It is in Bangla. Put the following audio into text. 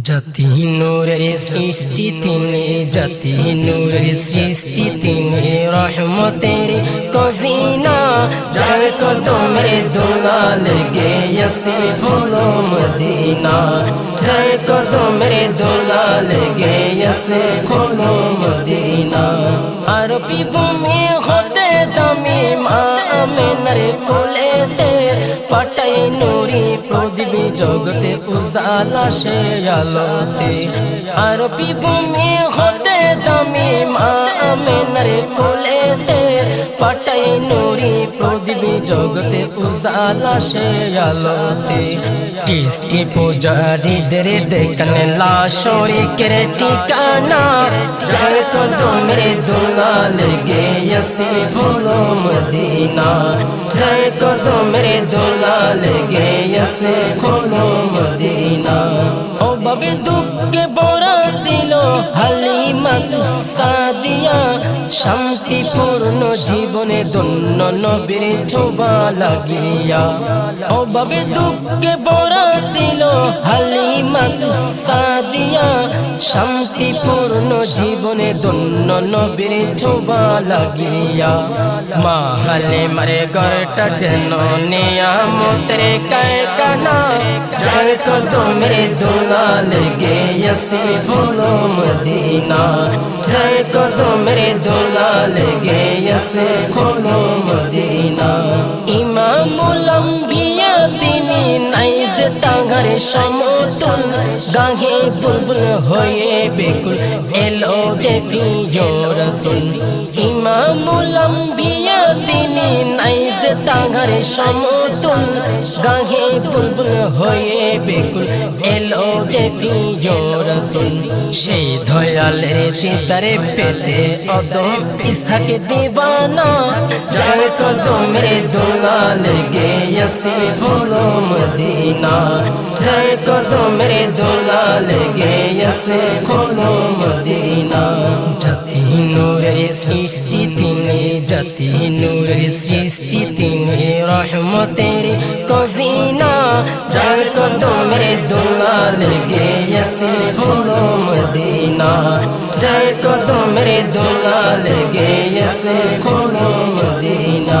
জাতি নূরের সৃষ্টি তিনি, জাতি নূরের সৃষ্টি তিনি। রহমতের কজিনা যার কদমের দোলা লেগে ইয়াসিন হলো মদিনা। যার কদমের দোলা লেগে ইয়াসিন হলো মদিনা। আরবি ভূমি হতে দামি মা আমেনার কোলেতে জগতে উজালা সে আলোতে। আরবি ভূমি হতে দামি মা আমেনার কোলেতে। পাটাই নুরি প্রদীপ জগতে উজালা সে আলোতে। কৃষ্টি পূজারীদের দেখেন দেখনে লাশরিকের ঠিকানা। যার কদমের দোলা লেগে ইয়াসিন হলো মদিনা। যার কদমের দোলা ইয়াসিন হলো মদিনা। ও বাবে দুঃখে বড়া ছিল হালিমা তুসাদিয়া শান্তিপূর্ণ জীবনে দন্য নবীর ছোবা লাগিয়া। ও বাবে দুঃখে বড়া ছিল হালিমা তুসাদিয়া শান্তিপূর্ণ জীবনে দন্য নবীর ছোবা লাগিয়া। মা হালে মারে গড়টা যেন নিয়ামতের কারখানা যার কদমের দোলা লেগে ইয়াসিন হলো মদিনা। যার কদমের দোলা লেগে ইয়াসিন হলো মদিনা। ইমামুল সমতুল গাহে বুলবুল হয়ে বেকুল। এলো রে প্রিয় রসুল ইমামুল আম্বিয়া তিনি নাইজ তাঙ্গার সমতুল, গাহে বুলবুল হয়ে বেকুল। এলো রে প্রিয় রসুল সেই ধয়ালের দিদারে পেতে অদম ইসহাকে দিবানা। যার কদমের দোলা লেগে ইয়াসিন হলো মদিনা। যার কদমের দোলা লেগে ইয়াসিন হলো মদিনা। জাতি নূরের সৃষ্টি, তিনি জাতি নূরের সৃষ্টি, তিনি রহমতের কজিনা যার কদমের দোলা লেগে ইয়াসিন হলো মদিনা। যার কদমের দোলা লেগে ইয়াসিন হলো মদিনা।